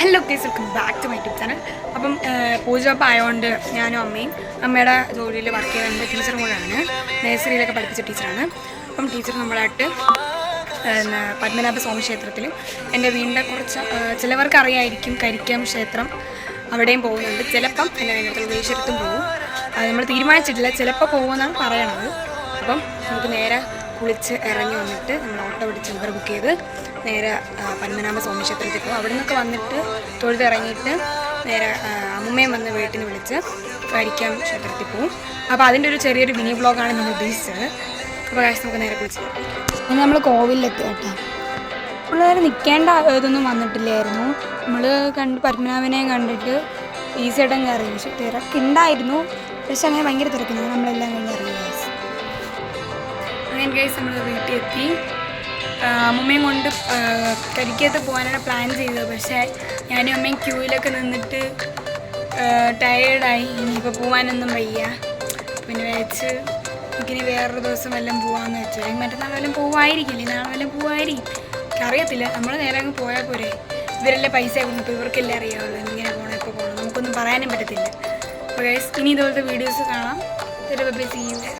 Hello guys welcome back to my YouTube channel അപ്പം പൂജപ്പ് ആയതുകൊണ്ട് ഞാനും അമ്മയും അമ്മയുടെ ജോലിയിൽ വർക്ക് ചെയ്യുന്ന ടീച്ചറും കൂടെയാണ്. നഴ്സറിയിലൊക്കെ പഠിപ്പിച്ച ടീച്ചറാണ് അപ്പം ടീച്ചർ നമ്മളായിട്ട് പത്മനാഭ സ്വാമി ക്ഷേത്രത്തിൽ എന്റെ വീടിന്റെ കുറച്ച് ചിലവർക്ക് അറിയായിരിക്കും കരിക്കം ക്ഷേത്രം അവിടെയും പോകുന്നുണ്ട്. ചിലപ്പം എന്റെ വീട്ടിൽ ദേശത്തും പോകും. നമ്മൾ തീരുമാനിച്ചിട്ടില്ല. ചിലപ്പോൾ പോകുമെന്നാണ് പറയണത്. അപ്പം നമുക്ക് നേരെ കുളിച്ച് ഇറങ്ങി വന്നിട്ട് നമ്മൾ ഓട്ടോ പിടിച്ച് ഊബർ ബുക്ക് ചെയ്ത് നേരെ പത്മനാഭ സ്വാമി ക്ഷേത്രത്തിൽ പോകും അവിടെ നിന്നൊക്കെ വന്നിട്ട് തൊഴുതിറങ്ങിയിട്ട് നേരെ അമ്മയും വന്ന് വീട്ടിൽ വിളിച്ച് കഴിക്കാൻ ക്ഷേത്രത്തിൽ പോകും അപ്പോൾ അതിന്റെ ഒരു ചെറിയൊരു മിനി ബ്ലോഗാണ് നമ്മൾ ഉദ്ദേശിച്ചത്. അപ്പോൾ കാശ് നമുക്ക് നേരെ കുളിച്ച് ഇനി നമ്മൾ കോവിലെത്തി കേട്ടോ. പിള്ളേർ നിൽക്കേണ്ട ഇതൊന്നും വന്നിട്ടില്ലായിരുന്നു. നമ്മൾ കണ്ട് പത്മനാഭനെ കണ്ടിട്ട് ഈസിയായിട്ടും കയറി പക്ഷെ തിരക്കുണ്ടായിരുന്നു. പക്ഷെ അങ്ങനെ ഭയങ്കര തിരക്കുന്നു നമ്മളെല്ലാം. അങ്ങനെ ഗൈസ് നമ്മൾ വീട്ടിൽ എത്തി അമ്മയും കൊണ്ട് കരിക്കകത്ത് പോകാനാണ് പ്ലാൻ ചെയ്തത്. പക്ഷേ ഞാനും അമ്മയും ക്യൂവിലൊക്കെ നിന്നിട്ട് ടയേർഡായി ഇനിയിപ്പോൾ പോകാനൊന്നും വയ്യ. പിന്നെ വെച്ച് എനിക്കിനി വേറൊരു ദിവസം വല്ലതും പോകാമെന്ന് വെച്ചു. അല്ലെങ്കിൽ മറ്റന്നാൾ വല്ലതും പോവായിരിക്കില്ലേ? നാളെ വല്ലതും പോവായിരിക്കും. എനിക്കറിയത്തില്ല നമ്മൾ നേരെ അങ്ങ് പോയാൽ പോരെ. ഇവരെല്ലാം പൈസ കൊടുക്കും ഇവർക്കെല്ലാം അറിയാവുള്ളൂ ഇങ്ങനെ പോകണം ഇപ്പോൾ പോകണം നമുക്കൊന്നും പറയാനും പറ്റത്തില്ല. അപ്പോൾ ഇനി ഇതുപോലത്തെ വീഡിയോസ് കാണാം. ഒരു ബൈ സീ യു